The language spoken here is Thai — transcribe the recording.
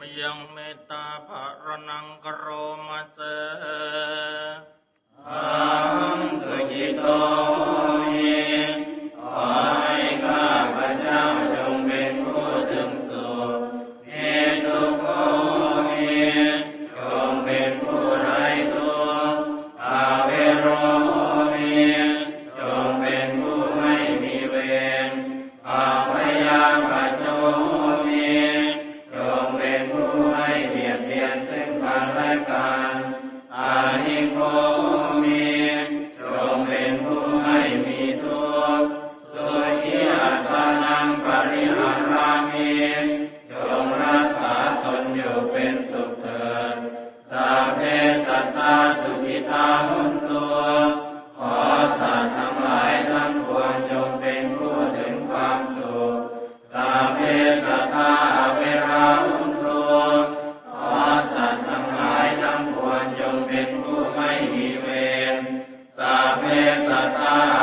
មយំមេត្តាភរណង្ករោមសេ ม่มีทุกข์สุขีอัตตานังปริหารามิจงรักษาตนอยู่เป็นสุขเถิดสัพเพสัตตาสุขิตาหุนตุขอสัตว์ทั้งหลายทั้งปวงจงเป็นผู้ถึงความสุขสัพเพสัตตาอเวราหุนตุขอสัตว์ทั้งหลายทั้งปวงจงเป็นผู้ไม่มีเวรสัพเพสัตตา